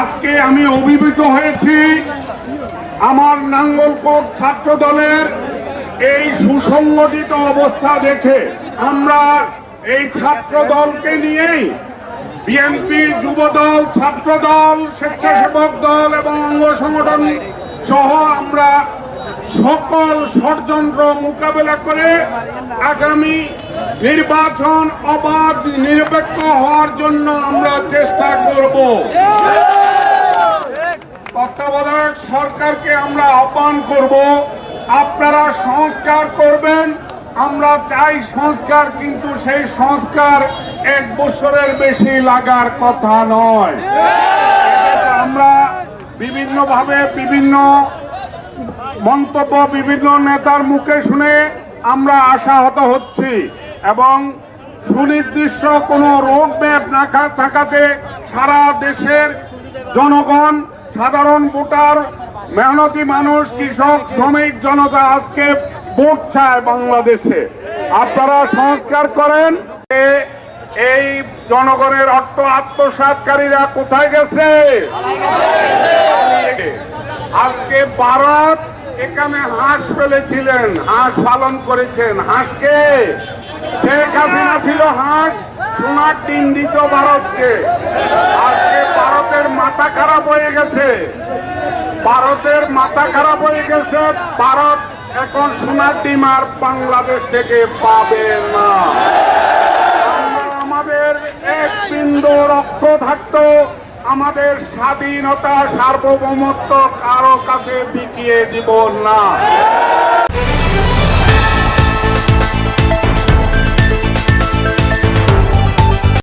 আজকে আমি অভিভূত হয়েছি আমার নাঙ্গলকোট ছাত্র দলের এই সুসংগঠিত অবস্থা দেখে। আমরা এই ছাত্র দলকে নিয়েই বিএনপি যুব দল ছাত্র দল, স্বেচ্ছাসেবক দল এবং অঙ্গ সংগঠন সহ আমরা সকল ষড়যন্ত্র মোকাবেলা করে আগামী নির্বাচন অবাধ নিরপেক্ষ হওয়ার জন্য আমরা চেষ্টা করব। তত্ত্বাবধায়ক সরকারকে আমরা আহ্বান করব, আপনারা সংস্কার করবেন, আমরা চাই সংস্কার, কিন্তু সেই সংস্কার এক বছরের বেশি লাগার কথা নয়। আমরা বিভিন্নভাবে বিভিন্ন মন্তব্য বিভিন্ন নেতার মুখে শুনে আমরা আশাহত হচ্ছি এবং সুনির্দিষ্ট কোনো রোড ম্যাপ না থাকাতে সারা দেশের জনগণ সাধারণ ভোটার, মেহনতি মানুষ, কৃষক, শ্রমিক, জনতা আজকে ভোট চায় বাংলাদেশে। আপনারা সংস্কার করেন। এই জনগণের অর্থ আত্মসাতকারীরা কোথায় গেছে? আজকে ভারত এখানে হাঁস ফেলেছিলেন, হাঁস পালন করেছেন। হাঁসকে শেখ হাসিনা ছিল হাঁস, সোনার ডিম দিত ভারতকে মাথা খারাপ হয়ে গেছে। ভারতের মাথা খারাপ হয়ে গেছে। ভারত এখন সোনার ডিম আর বাংলাদেশ থেকে পাবে না। আমাদের এক বিন্দু রক্ত থাকতো। আমাদের স্বাধীনতা সার্বভৌমত্ব কারও কাছে বিকিয়ে দিব না।